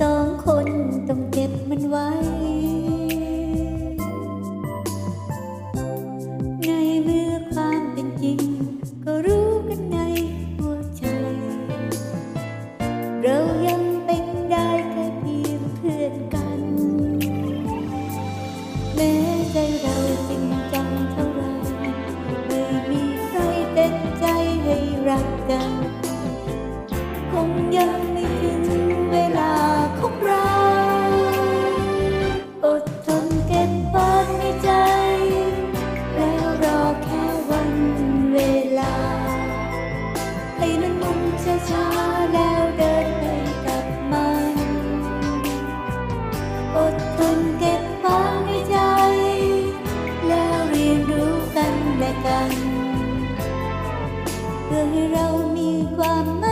สองคนต้องเก็บมันไว้ ในเมื่อความเป็นจริง ก็รู้กันในหัวใจ เรายังเป็นได้แค่เพียงเพื่อนกัน แม้ใจเราจริงจังเท่าไรไม่มีใครเต็มใจให้รักกัน คงยังไม่ถึงเวลา ช้าๆแล้วเดินไปกับมัน อดทนเก็บความในใจ แล้วเรียนรู้กันและกัน เพื่อให้เรามีความมั่น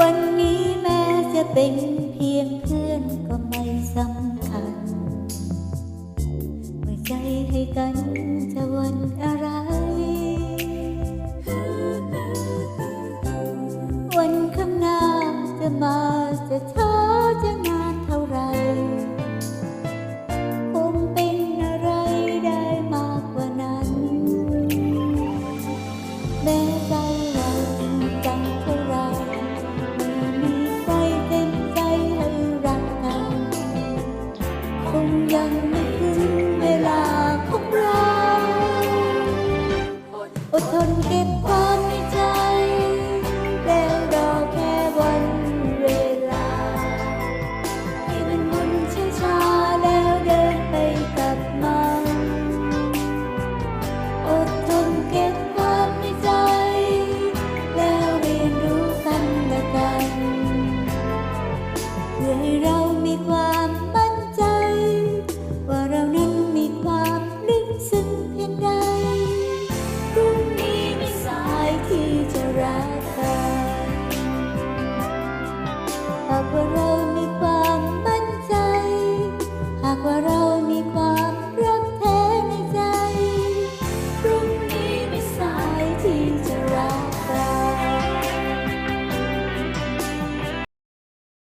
วันนี้แม้จะเป็นเพียงเพื่อนก็ไม่สำคัญ เมื่อใจให้กันจะวันอะไร วันข้างหน้าจะมาจะช้า